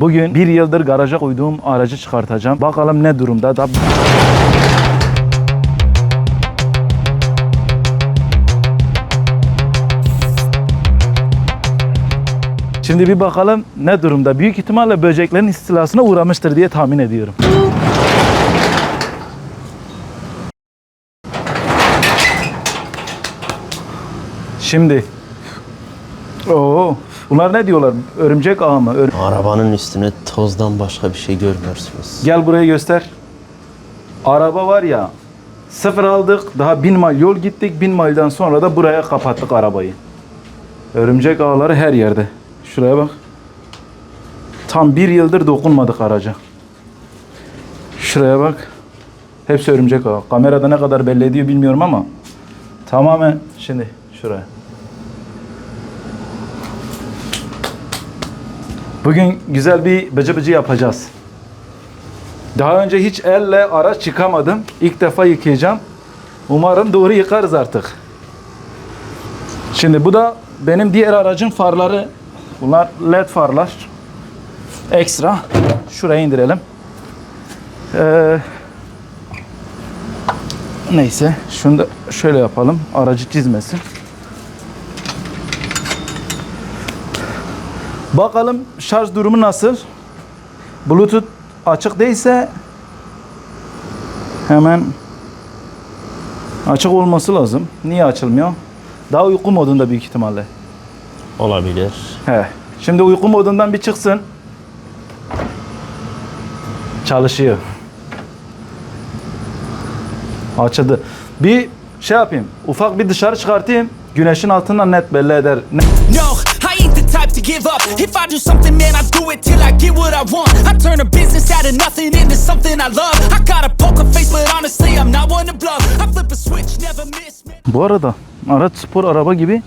Bugün bir yıldır garaja koyduğum aracı çıkartacağım. Bakalım ne durumda. Da... Şimdi bir bakalım ne durumda. Büyük ihtimalle böceklerin istilasına uğramıştır diye tahmin ediyorum. Şimdi. Oo, bunlar ne diyorlar? Örümcek ağı mı? Ör- Arabanın üstüne tozdan başka bir şey görmüyorsunuz. Gel buraya göster. Araba var ya. Sıfır aldık. Daha bin mil yol gittik. Bin milden sonra da buraya kapattık arabayı. Örümcek ağları her yerde. Şuraya bak. Tam bir yıldır dokunmadık araca. Şuraya bak. Hepsi örümcek ağı. Kamerada ne kadar belli ediyor bilmiyorum ama tamamen şimdi şuraya. Bugün güzel bir bıcı bıcı yapacağız. Daha önce hiç elle araç yıkamadım. İlk defa yıkayacağım. Umarım doğru yıkarız artık. Şimdi bu da benim diğer aracın farları. Bunlar led farlar. Ekstra. Şuraya indirelim. Ee, neyse. Şunu da şöyle yapalım. Aracı çizmesin. Bakalım şarj durumu nasıl? Bluetooth açık değilse hemen açık olması lazım. Niye açılmıyor? Daha uyku modunda büyük ihtimalle. Olabilir. He. Şimdi uyku modundan bir çıksın. Çalışıyor. Açıldı. Bir şey yapayım. Ufak bir dışarı çıkartayım. Güneşin altından net belli eder. Ne- No, Type to give up. If I do something, man, I do it till I get what I want. I turn a business out of nothing into something I love. I got a poker face, but honestly, I'm not one to bluff. I flip a switch, never miss. Bu arada araç spor araba gibi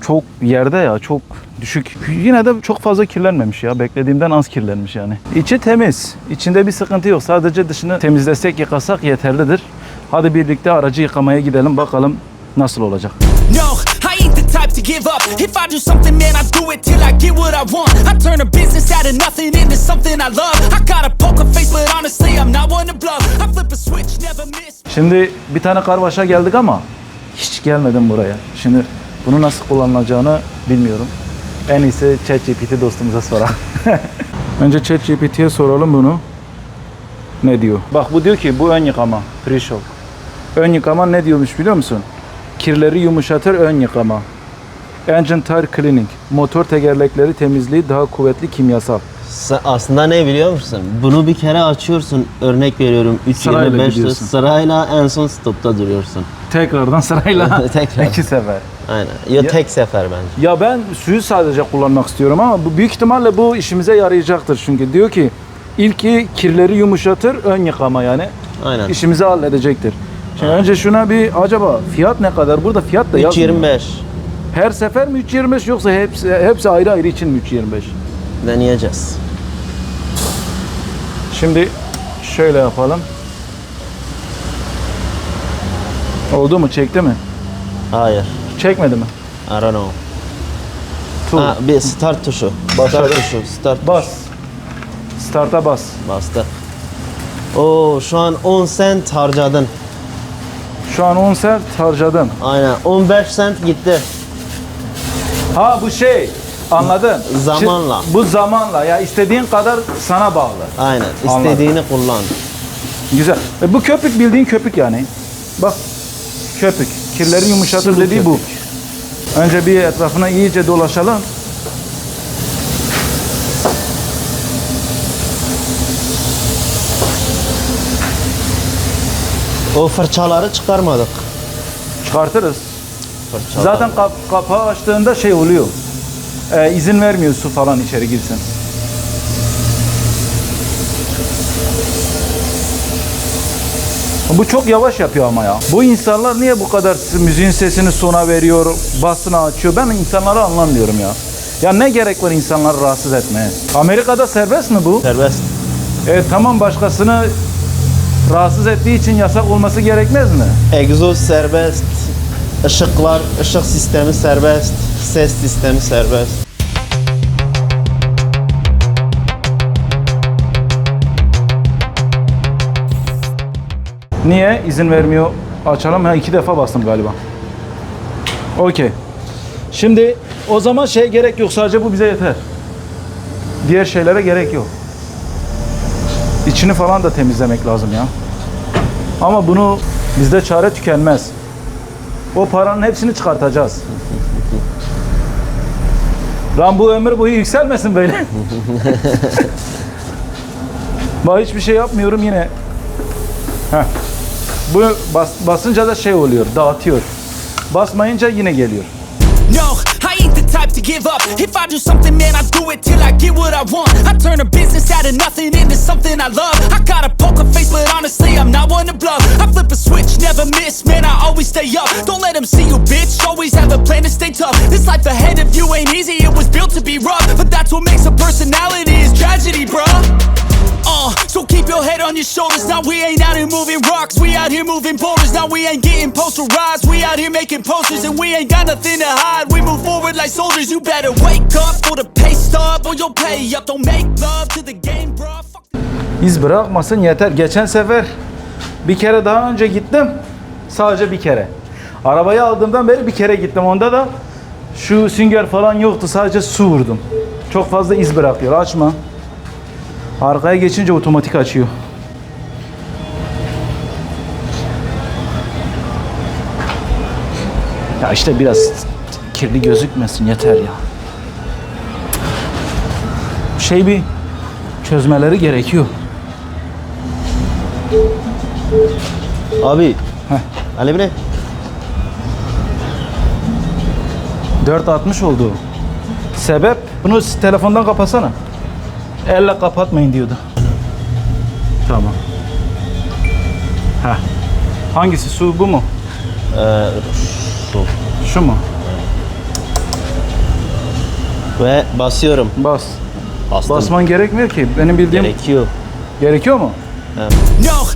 çok yerde ya çok düşük. Yine de çok fazla kirlenmemiş ya. Beklediğimden az kirlenmiş yani. İçi temiz. İçinde bir sıkıntı yok. Sadece dışını temizlesek yıkasak yeterlidir. Hadi birlikte aracı yıkamaya gidelim bakalım nasıl olacak. No, give up. If I do something, man, I do it till I get what I want. I turn a business out of nothing into something I love. I got a poker face, but honestly, I'm not one to bluff. I flip a switch, never miss. Şimdi bir tane karvaşa geldik ama hiç gelmedim buraya. Şimdi bunu nasıl kullanılacağını bilmiyorum. En iyisi ChatGPT dostumuza soralım. Önce ChatGPT'ye soralım bunu. Ne diyor? Bak bu diyor ki bu ön yıkama. Pre-show. Ön yıkama ne diyormuş biliyor musun? Kirleri yumuşatır ön yıkama. Engine tire cleaning. Motor tekerlekleri temizliği daha kuvvetli kimyasal. Aslında ne biliyor musun? Bunu bir kere açıyorsun. Örnek veriyorum. Sırayla 3.25'te gidiyorsun. sırayla en son stopta duruyorsun. Tekrardan sırayla Tekrar. iki sefer. Aynen. Ya, tek sefer bence. Ya ben suyu sadece kullanmak istiyorum ama bu büyük ihtimalle bu işimize yarayacaktır çünkü diyor ki ilki kirleri yumuşatır ön yıkama yani Aynen. işimizi halledecektir. Şimdi önce şuna bir acaba fiyat ne kadar? Burada fiyat da yazmıyor. 3.25 Her sefer mi 3.25 yoksa hepsi hepsi ayrı ayrı için mi 3.25? deneyeceğiz. Şimdi şöyle yapalım. Oldu mu? Çekti mi? Hayır. Çekmedi mi? I don't know. Tuğ. Ha, bir start tuşu. Başladı. Start tuşu. Start Bas. Start'a bas. Bastı. Oo şu an 10 cent harcadın. Şu an 10 sent harcadım. Aynen. 15 cent gitti. Ha bu şey anladın. Zamanla. Şimdi bu zamanla ya istediğin kadar sana bağlı. Aynen. Anladım. İstediğini kullan. Güzel. E, bu köpük bildiğin köpük yani. Bak köpük. Kirleri yumuşatır Sıvı dediği bu. Önce bir etrafına iyice dolaşalım. O fırçaları çıkarmadık. Çıkartırız. Fırçalar. Zaten kap- kapağı açtığında şey oluyor. E, izin vermiyor su falan içeri girsin. Bu çok yavaş yapıyor ama ya. Bu insanlar niye bu kadar müziğin sesini sona veriyor, basını açıyor? Ben insanları anlamıyorum ya. Ya ne gerek var insanları rahatsız etmeye? Amerika'da serbest mi bu? serbest. E tamam başkasını rahatsız ettiği için yasak olması gerekmez mi? Egzoz serbest. Işıklar, ışık sistemi serbest, ses sistemi serbest. Niye izin vermiyor açalım? Ha iki defa bastım galiba. Okey. Şimdi o zaman şey gerek yok. Sadece bu bize yeter. Diğer şeylere gerek yok. İçini falan da temizlemek lazım ya. Ama bunu bizde çare tükenmez. O paranın hepsini çıkartacağız. Lan bu ömür boyu yükselmesin böyle. Bak hiçbir şey yapmıyorum yine. Heh. Bu bas, basınca da şey oluyor, dağıtıyor. Basmayınca yine geliyor. No, I ain't the type to give up. If I do something, man, I do it till I get what I want. I turn a business out of nothing into something I love. I got a poker face, but honestly, I'm not one to bluff. Flip a switch, never miss, man, I always stay up. Don't let them see you, bitch. Always have a plan to stay tough. This life ahead of you ain't easy, it was built to be rough. But that's what makes a personality is tragedy, bruh. Uh, so keep your head on your shoulders. Now we ain't out here moving rocks. We out here moving boulders. Now we ain't getting posterized. We out here making posters and we ain't got nothing to hide. We move forward like soldiers. You better wake up for the pay stub or you'll pay up. Don't make love to the game. Fuck İz bırakmasın yeter. Geçen sefer bir kere daha önce gittim. Sadece bir kere. Arabayı aldığımdan beri bir kere gittim. Onda da şu sünger falan yoktu. Sadece su vurdum. Çok fazla iz bırakıyor. Açma. Arkaya geçince otomatik açıyor. Ya işte biraz kirli gözükmesin yeter ya. Şey bir çözmeleri gerekiyor. Abi. Heh. Ali Bre. 4.60 oldu. Sebep? Bunu telefondan kapatsana. Elle kapatmayın diyordu. Tamam. Heh. Hangisi? Su bu mu? Ee, su. Şu mu? Ve basıyorum. Bas. Bastım. Basman gerekmiyor ki. Benim bildiğim Gerekiyor. gerekiyor mu? The type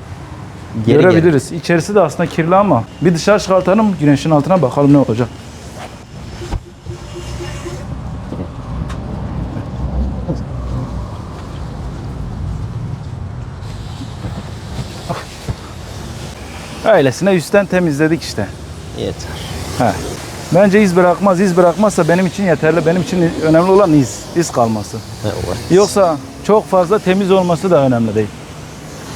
Geri görebiliriz. İçerisi de aslında kirli ama bir dışarı çıkartalım güneşin altına bakalım ne olacak. Öylesine üstten temizledik işte. Yeter. He. Bence iz bırakmaz. İz bırakmazsa benim için yeterli. Benim için önemli olan iz. iz kalması. Evet. Yoksa çok fazla temiz olması da önemli değil.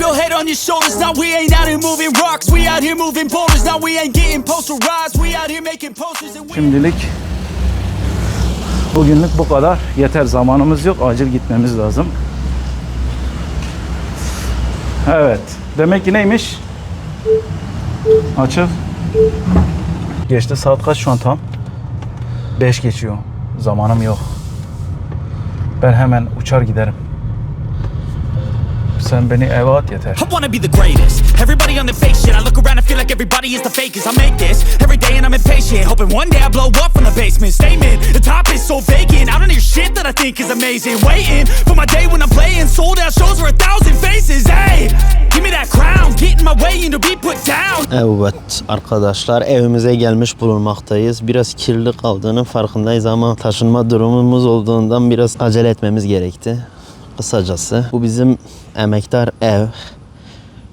Your head on your shoulders. Now we ain't out here moving rocks. We out here moving boulders. Now we ain't getting posterized. We out here making posters and we. Şimdilik bugünlük bu kadar. Yeter zamanımız yok. Acil gitmemiz lazım. Evet. Demek ki neymiş? Açıl. Geçti saat kaç şu an tam? 5 geçiyor. Zamanım yok. Ben hemen uçar giderim. Sen beni eve at yeter. I wanna be the greatest. Everybody on the fake shit. I look around and feel like everybody is the fakest. I make this every day and I'm impatient. Hoping one day I blow up from the basement. Statement, the top is so vacant. I don't hear shit that I think is amazing. Waiting for my day when I'm playing sold out shows for a thousand faces. Hey, give me that crown. Get in my way and to be put down. Evet arkadaşlar evimize gelmiş bulunmaktayız. Biraz kirli kaldığının farkındayız ama taşınma durumumuz olduğundan biraz acele etmemiz gerekti. Kısacası bu bizim emektar ev.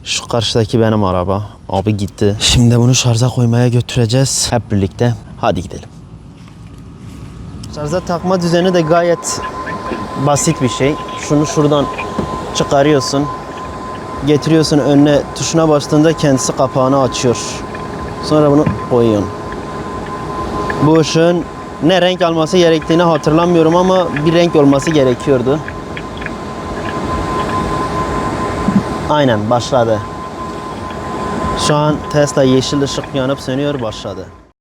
Şu karşıdaki benim araba. Abi gitti. Şimdi bunu şarja koymaya götüreceğiz hep birlikte. Hadi gidelim. Şarja takma düzeni de gayet basit bir şey. Şunu şuradan çıkarıyorsun getiriyorsun önüne tuşuna bastığında kendisi kapağını açıyor. Sonra bunu koyuyorsun. Bu ışığın Ne renk alması gerektiğini hatırlamıyorum ama bir renk olması gerekiyordu. Aynen başladı. Şu an Tesla yeşil ışık yanıp sönüyor başladı.